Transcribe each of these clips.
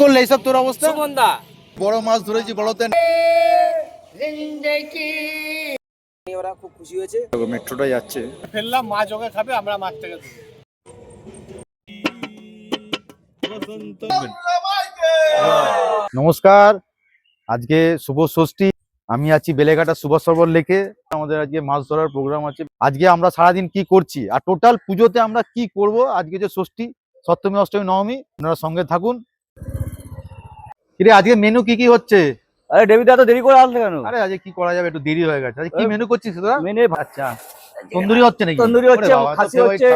করলে এইসব তোর অবস্থা? সুমনদা বড় মাছ ধরেছি বড়তে ওরা খুব খুশি হয়েছে। মেট্রোটা যাচ্ছে। ফেললাম মাছ ওকে খাবে আমরা মাছ থেকে নমস্কার আজকে শুভ ষষ্ঠী। আমি আছি বেলেঘাটা সুভাষ সরোবর লেকে। আমাদের আজকে মাছ ধরার প্রোগ্রাম আছে। আজকে আমরা সারাদিন কি করছি? আর টোটাল পুজোতে আমরা কি করব? আজকে যে ষষ্ঠী সপ্তমী অষ্টমী নবমী আপনারা সঙ্গে থাকুন। কিরে আজকে মেনু কি কি হচ্ছে? আরে ডেভিদা তো দেরি করে আসলে কেন? আরে আজকে কি করা যাবে? একটু দেরি হয়ে গেছে। আজকে কি মেনু করছিস তোরা? মেনে আচ্ছা তন্দুরি হচ্ছে নাকি? তন্দুরি হচ্ছে, খাসি হচ্ছে।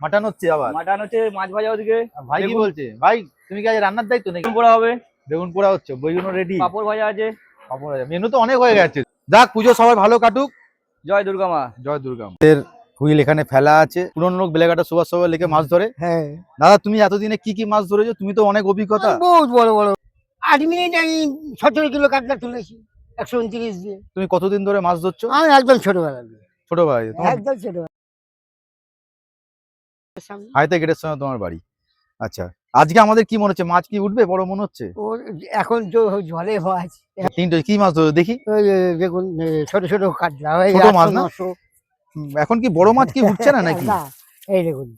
মাটন হচ্ছে আবার। মাটন হচ্ছে মাছ ভাজা ওদিকে। ভাই কি বলছে? ভাই তুমি কি আজ রান্নার দায়িত্ব নাকি? বেগুন পোড়া হবে। বেগুন পোড়া হচ্ছে বইগুলো রেডি পাপড় ভাজা আছে। মেনু তো অনেক হয়ে গেছে। যাক পুজো সবাই ভালো কাটুক। জয় দুর্গা মা। জয় দুর্গা এর হুইল এখানে ফেলা আছে। পুরনো লোক বেলেঘাটা সুভাষ সবাই লেকে মাছ ধরে। হ্যাঁ। দাদা তুমি এতদিনে কি কি মাছ ধরেছো? তুমি তো অনেক অভিজ্ঞতা। বহুত বড় বড়। আট মিনিট আমি সতেরো কিলো কাতলা তুলেছি একশো উনত্রিশ দিয়ে। তুমি কতদিন ধরে মাছ ধরছো? আমি একদম ছোটবেলা দিয়ে। ছোট ভাই তোমার একদম ছোটবেলা। হাইতে গেটের সময় তোমার বাড়ি। আচ্ছা আজকে আমাদের কি মনে হচ্ছে? মাছ কি উঠবে? বড় মনে হচ্ছে? ওর এখন জলে মাছ তিনটে কি মাছ ধরো দেখি। দেখুন ছোট ছোট ওই ছোট মাছ না? এখন কি বড় মাছ কি উঠছে না নাকি? এই দেখুন।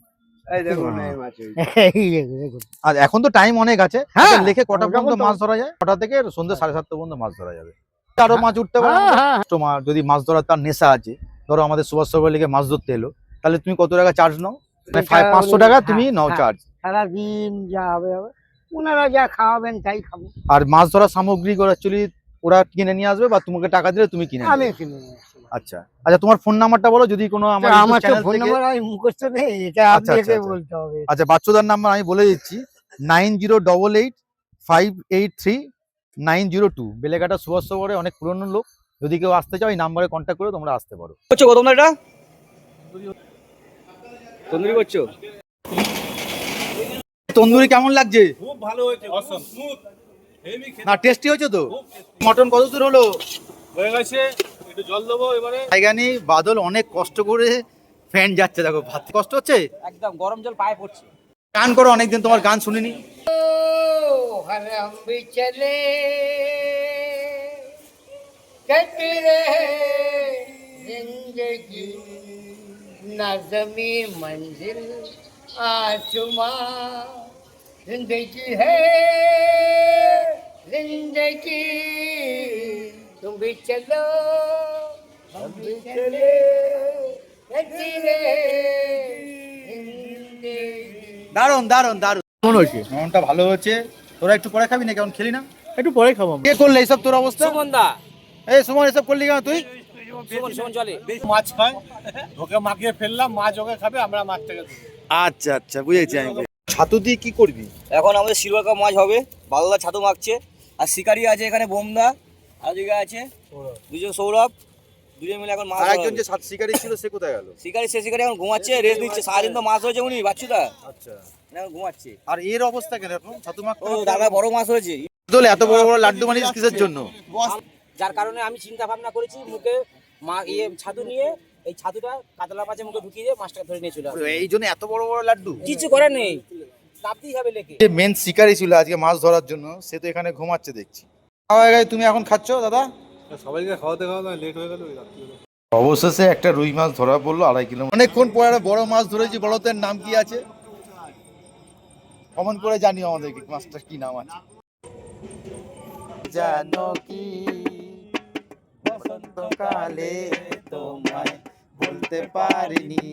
আর এখন তো টাইম অনেক আছে। হ্যাঁ, লেখে কটা পর্যন্ত মাছ ধরা যায়? কটা থেকে? সন্ধ্যে সাড়ে সাতটা পর্যন্ত মাছ ধরা যাবে। আরও মাছ উঠতে পারে? হ্যাঁ, হ্যাঁ, তোমার যদি মাছ ধরার তার নেশা আছে ধরো আমাদের সুভাষ সরোবর লেগে মাছ ধরতে এলো তাহলে তুমি কত টাকা চার্জ নাও? মানে পাঁচশো টাকা হ্যাঁ, তুমি নাও হ্যাঁ। চার্জ সারাদিন যা হবে হবে। ওনারা যা খাওয়াবেন তাই খাব। আর মাছ ধরার সামগ্রী অ্যাকচুয়ালি ওরা কিনে নিয়ে আসবে বা তোমাকে টাকা দিলে তুমি কিনে আমি কিনে নিয়ে। আচ্ছা। আচ্ছা তোমার ফোন নাম্বারটা বলো যদি কোনো আমার আমার তো ফোন নাম্বার আমি মুখস্থ নেই এটা আচ্ছা, আপনাকে আচ্ছা, আচ্ছা। বলতে হবে। আচ্ছা বাচ্চুদার নাম্বার আমি বলে দিচ্ছি nine zero double eight five eight three nine zero two Beleghata Subhash সরোবরে অনেক পুরনো লোক যদি কেউ আসতে চাও এই নাম্বারে কন্ট্যাক্ট করে তোমরা আসতে পারো। করছ গো তোমরা এটা? তন্দুরি করছ? তন্দুরি কেমন লাগছে? খুব ভালো হয়েছে অসম স্মুথ হেভি না টেস্টি হয়েছে তো? মটন কত দূর হলো? হয়ে গেছে একটু জল দেবো এবারে জায়গা নেই বাদল অনেক কষ্ট করে ফ্যান যাচ্ছে দেখো ভাত কষ্ট হচ্ছে একদম গরম জল পায়ে পড়ছে গান করো অনেকদিন তোমার গান শুনিনি ओ, हर हम भी चले कट रहे जिंदगी नजमी मंजिल आसमां जिंदगी है जिंदगी तुम भी चलो हम भी चले कट रहे जिंदगी দারুন দারুন দারুন কেমন হয়েছে মনটা ভালো হয়েছে তোরা একটু পরে খাবি না কেমন খেলি না একটু পরে খাবো কে করলে এইসব তোর অবস্থা সুমনদা এই সময় এসব করলি কেন তুই সুমন সুমন চলে মাছ খায় ওকে মাখিয়ে ফেললাম মাছ ওকে খাবে আমরা মাছ থেকে দেবো আচ্ছা আচ্ছা বুঝেছি আমি ছাতু দিয়ে কি করবি এখন আমাদের সিলভার কাপ মাছ হবে বাদলদা ছাতু মাখছে আর শিকারি আছে এখানে বোমদা আর দিকে আছে দুজন সৌরভ দুজন মিলে এখন মাছ একজন যে সাত শিকারি ছিল সে কোথায় গেল? শিকারি সে শিকারি এখন ঘুমাচ্ছে রেস্ট নিচ্ছে। সারাদিন তো মাছ হয়েছে উনি বাচ্চুদা আচ্ছা। এখন ঘুমাচ্ছে। আর এর অবস্থা কেন এখন ছাতু মাখ ও দাদা বড় মাছ হয়েছে দোলে এত বড় বড় লাড্ডু বানিয়েছিস কিসের জন্য? যার কারণে আমি চিন্তা ভাবনা করেছি মুখে মা ইয়ে ছাতু নিয়ে এই ছাতুটা কাতলা মাছে মুখে ঢুকিয়ে দিয়ে মাছটাকে ধরে নিয়ে চলে এই জন্য এত বড় বড় লাড্ডু? কিছু করার নেই। নামতেই হবে লেকে। যে মেন শিকারি ছিল আজকে মাছ ধরার জন্য সে তো এখানে ঘুমাচ্ছে দেখছি। খাওয়া গেছে তুমি এখন খাচ্ছ দাদা? সবাইকে খাওয়াতে খাওয়াতে লেট হয়ে গেল অবশেষে একটা রুই মাছ ধরা পড়ল আড়াই কিলো অনেকক্ষণ পরে একটা বড় মাছ ধরেছি বড়দের নাম কি আছে? কমন করে জানিও আমাদেরকে মাছটার কি নাম আছে। জানো কি বসন্তকালে তোমায় বলতে পারিনি।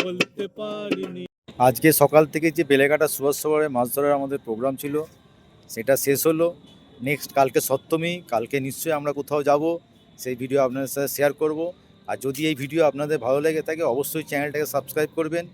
বলতে পারিনি। আজকে সকাল থেকে যে বেলেঘাটা সুভাষ সভারে মাছ ধরার আমাদের প্রোগ্রাম ছিল, সেটা শেষ হলো। নেক্সট কালকে সপ্তমী, কালকে নিশ্চয়ই আমরা কোথাও যাব, সেই ভিডিও আপনাদের সাথে শেয়ার করব। আর যদি এই ভিডিও আপনাদের ভালো লেগে থাকে, অবশ্যই চ্যানেলটাকে সাবস্ক্রাইব করবেন।